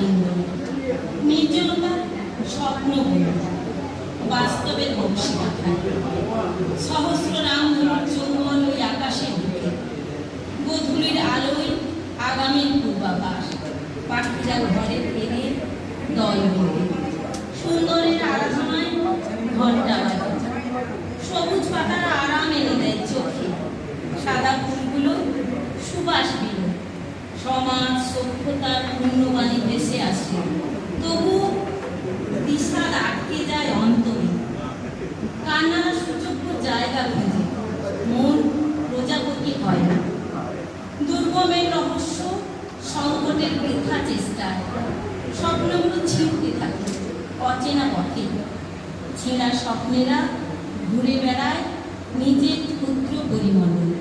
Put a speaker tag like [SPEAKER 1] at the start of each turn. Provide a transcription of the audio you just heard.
[SPEAKER 1] আলিঙ্গন নির্জনতা স্বপ্ন বাস্তবের বংশী দেখায় সহস্র রামধনুর চৌবন ওই আকাশের বুকে গোধূলির আলোয় আগামীর পূর্বাভাস। পাখিরা ঘরে ফেরে দল বেঁধে সুন্দরের আরাধনায় ঘণ্টা বাজে। সবুজ পাতারা আরাম এনে দেয় চোখে। সাদা দিল সমাজ সভ্যতার পূর্ণবাণী ভেসে আসে। তবু বিষাদ আটকে যায় অন্তরে। কান্নার সুযোগ্য জায়গা খুঁজে। মন প্রজাপতি হয় না। দুর্গমের রহস্য, সংকটের বৃথা চেষ্টায় স্বপ্নগুলো ছিঁড়তে থাকে, অচেনা পথে। ছেঁড়া স্বপ্নেরা ঘুরে বেড়ায় নিজের ক্ষুদ্র পরিমণ্ডলে।